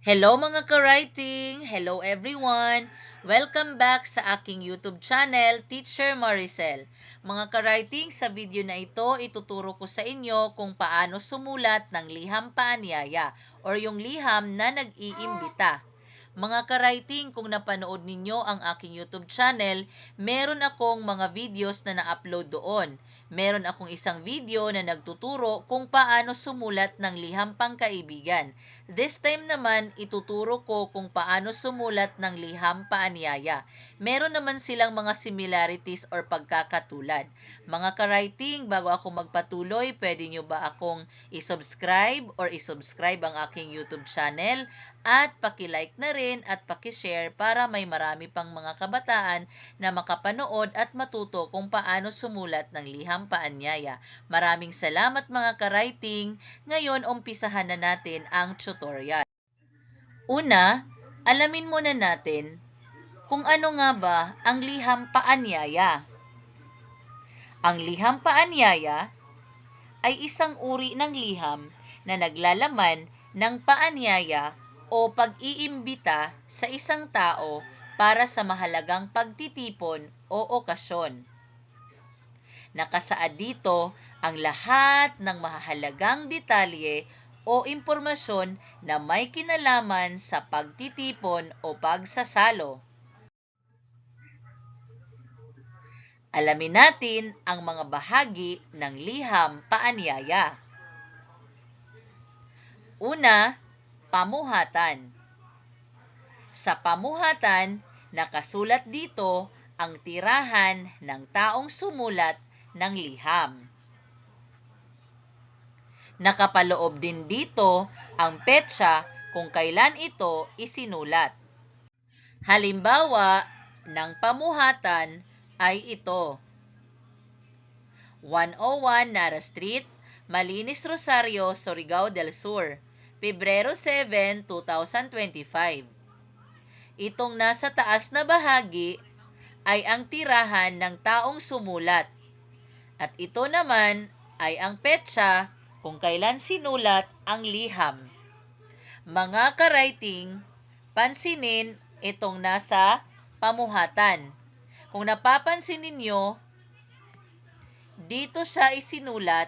Hello mga ka-writing! Hello everyone! Welcome back sa aking YouTube channel, Teacher Maricel. Mga ka-writing, sa video na ito, ituturo ko sa inyo kung paano sumulat ng liham paanyaya or yung liham na nag-iimbita. Mga ka-writing, kung napanood ninyo ang aking YouTube channel, meron akong mga videos na na-upload doon. Meron akong isang video na nagtuturo kung paano sumulat ng liham pangkaibigan. This time naman, ituturo ko kung paano sumulat ng liham paanyaya. Meron naman silang mga similarities or pagkakatulad. Mga ka-writing, bago ako magpatuloy, pwede nyo ba akong isubscribe or isubscribe ang aking YouTube channel at pakilike na rin at pakishare para may marami pang mga kabataan na makapanood at matuto kung paano sumulat ng liham paanyaya. Maraming salamat mga ka-writing. Ngayon, umpisahan na natin ang tutorial. Una, alamin muna natin kung ano nga ba ang liham paanyaya. Ang liham paanyaya ay isang uri ng liham na naglalaman ng paanyaya o pag-iimbita sa isang tao para sa mahalagang pagtitipon o okasyon. Nakasaad dito ang lahat ng mahalagang detalye o impormasyon na may kinalaman sa pagtitipon o pagsasalo. Alamin natin ang mga bahagi ng liham paanyaya. Una, pamuhatan. Sa pamuhatan, nakasulat dito ang tirahan ng taong sumulat ng liham. Nakapaloob din dito ang petsa kung kailan ito isinulat. Halimbawa ng pamuhatan ay ito. 101 Nara Street, Malinis Rosario, Surigao del Sur, Pebrero 7, 2025. Itong nasa taas na bahagi ay ang tirahan ng taong sumulat. At ito naman ay ang petsa kung kailan sinulat ang liham. Mga ka-writing, pansinin itong nasa pamuhatan. Kung napapansin ninyo, dito siya isinulat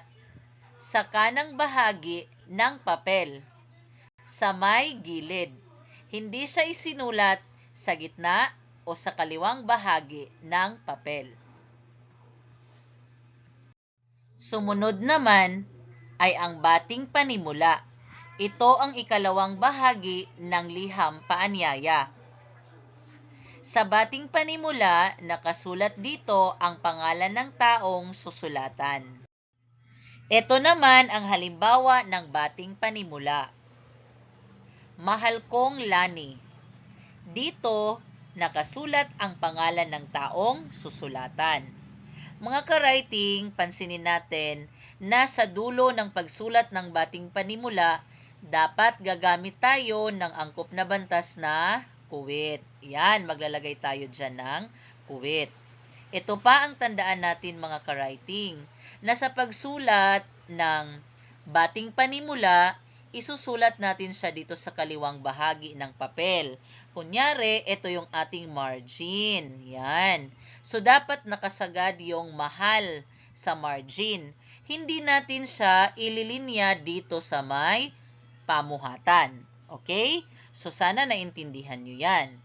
sa kanang bahagi ng papel, sa may gilid. Hindi siya isinulat sa gitna o sa kaliwang bahagi ng papel. Sumunod naman ay ang bating panimula. Ito ang ikalawang bahagi ng liham paanyaya. Sa bating panimula, nakasulat dito ang pangalan ng taong susulatan. Ito naman ang halimbawa ng bating panimula. Mahal kong Lani. Dito, nakasulat ang pangalan ng taong susulatan. Mga ka-writing, pansinin natin na sa dulo ng pagsulat ng bating panimula, dapat gagamit tayo ng angkop na bantas na kuwit. Yan, maglalagay tayo dyan ng kuwit. Ito pa ang tandaan natin mga ka-writing, na sa pagsulat ng bating panimula, isusulat natin siya dito sa kaliwang bahagi ng papel. Kunyari, ito yung ating margin. Yan. So, dapat nakasagad yung mahal sa margin. Hindi natin siya ililinya dito sa may pamuhatan. Okay? So, sana naintindihan nyo yan.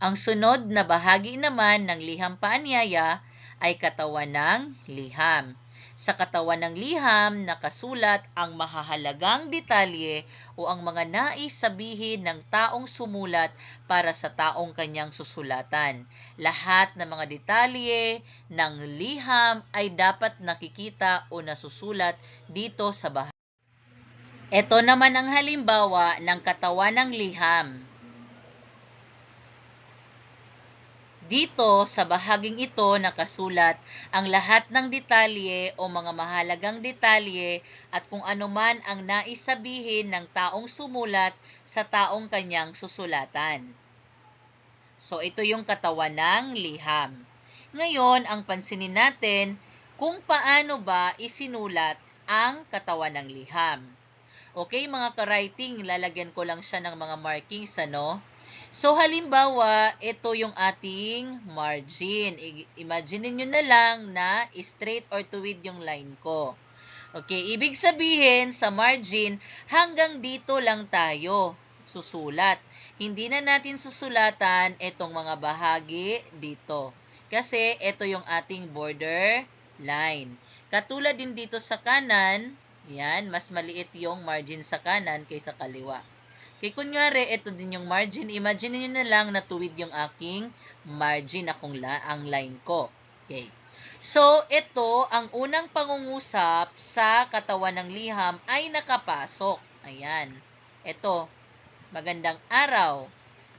Ang sunod na bahagi naman ng liham paanyaya ay katawan ng liham. Sa katawan ng liham, nakasulat ang mahahalagang detalye o ang mga nais sabihin ng taong sumulat para sa taong kanyang susulatan. Lahat ng mga detalye ng liham ay dapat nakikita o nasusulat dito sa bahagi. Ito naman ang halimbawa ng katawan ng liham. Dito, sa bahaging ito, nakasulat ang lahat ng detalye o mga mahalagang detalye at kung anuman ang nais sabihin ng taong sumulat sa taong kanyang susulatan. So, ito yung katawan ng liham. Ngayon, ang pansinin natin kung paano ba isinulat ang katawan ng liham. Okay, mga ka-writing, lalagyan ko lang siya ng mga markings, ano? So, halimbawa, ito yung ating margin. I- Imagine nyo na lang na straight or tuwid yung line ko. Okay, ibig sabihin sa margin, hanggang dito lang tayo susulat. Hindi na natin susulatan itong mga bahagi dito. Kasi ito yung ating border line. Katulad din dito sa kanan, yan, mas maliit yung margin sa kanan kaysa kaliwa. Kaya kunyari, ito din yung margin. Imagine niyo na lang na tuwid yung aking margin akong la, ang line ko. Okay. So, ito, ang unang pangungusap sa katawan ng liham ay nakapasok. Ayan. Ito, magandang araw.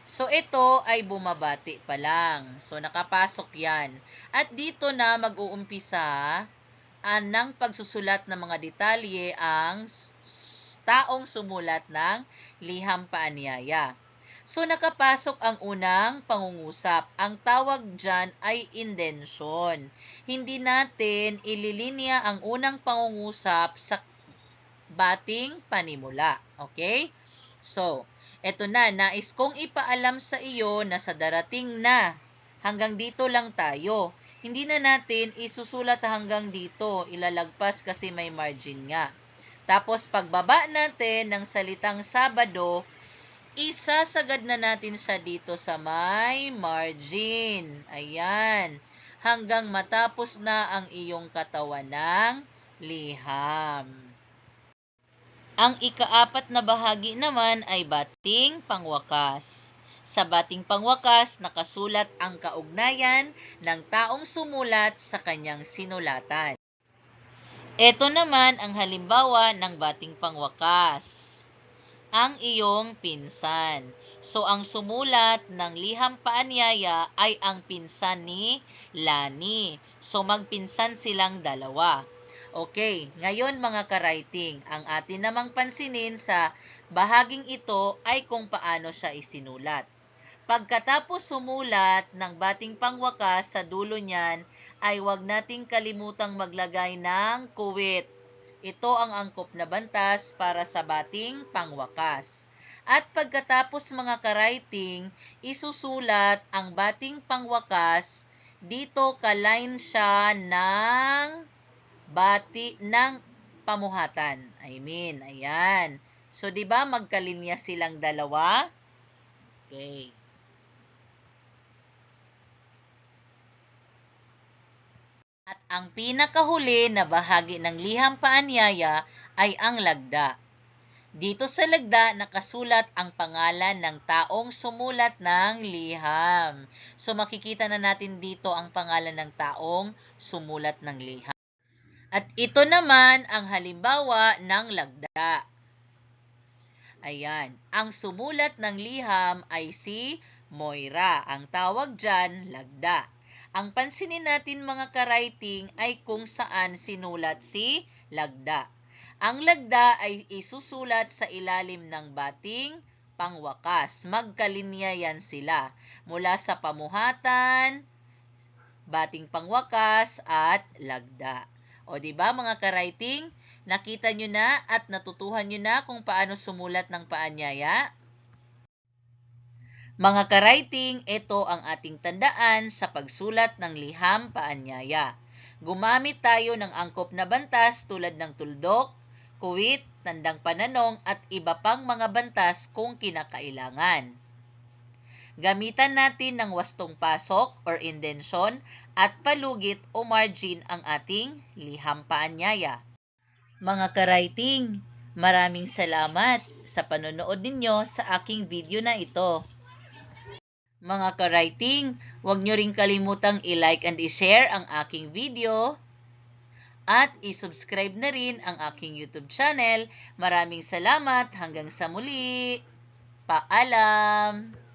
So, ito ay bumabati pa lang. So, nakapasok yan. At dito na mag-uumpisa ah, ng pagsusulat ng mga detalye ang taong sumulat ng liham paanyaya. So, nakapasok ang unang pangungusap. Ang tawag dyan ay indensyon. Hindi natin ililinya ang unang pangungusap sa bating panimula. Okay? So, eto na, nais kong ipaalam sa iyo na sa darating na, hanggang dito lang tayo. Hindi na natin isusulat hanggang dito, ilalagpas kasi may margin nga. Tapos pagbaba natin ng salitang Sabado, isasagad na natin siya dito sa may margin. Ayan. Hanggang matapos na ang iyong katawan ng liham. Ang ikaapat na bahagi naman ay bating pangwakas. Sa bating pangwakas, nakasulat ang kaugnayan ng taong sumulat sa kanyang sinulatan. Ito naman ang halimbawa ng bating pangwakas. Ang iyong pinsan. So, ang sumulat ng liham paanyaya ay ang pinsan ni Lani. So, magpinsan silang dalawa. Okay, ngayon mga ka-writing, ang atin namang pansinin sa bahaging ito ay kung paano siya isinulat. Pagkatapos sumulat ng bating pangwakas sa dulo niyan, ay huwag nating kalimutang maglagay ng kuwit. Ito ang angkop na bantas para sa bating pangwakas. At pagkatapos mga ka-writing, isusulat ang bating pangwakas, dito kaline siya ng bati ng pamuhatan. I mean, ayan. So, di ba magkalinya silang dalawa? Okay. At ang pinakahuli na bahagi ng liham paanyaya ay ang lagda. Dito sa lagda nakasulat ang pangalan ng taong sumulat ng liham. So makikita na natin dito ang pangalan ng taong sumulat ng liham. At ito naman ang halimbawa ng lagda. Ayan, ang sumulat ng liham ay si Moira. Ang tawag dyan, lagda. Ang pansinin natin mga ka-writing ay kung saan sinulat si lagda. Ang lagda ay isusulat sa ilalim ng bating pangwakas. Magkalinya yan sila mula sa pamuhatan, bating pangwakas, at lagda. O di ba mga ka-writing? Nakita nyo na at natutuhan nyo na kung paano sumulat ng paanyaya? Mga ka-writing, ito ang ating tandaan sa pagsulat ng liham paanyaya. Gumamit tayo ng angkop na bantas tulad ng tuldok, kuwit, tandang pananong at iba pang mga bantas kung kinakailangan. Gamitan natin ng wastong pasok or indensyon at palugit o margin ang ating liham paanyaya. Mga ka-writing, maraming salamat sa panonood ninyo sa aking video na ito. Mga ka-writing, huwag nyo rin kalimutang i-like and i-share ang aking video at i-subscribe na rin ang aking YouTube channel. Maraming salamat hanggang sa muli. Paalam!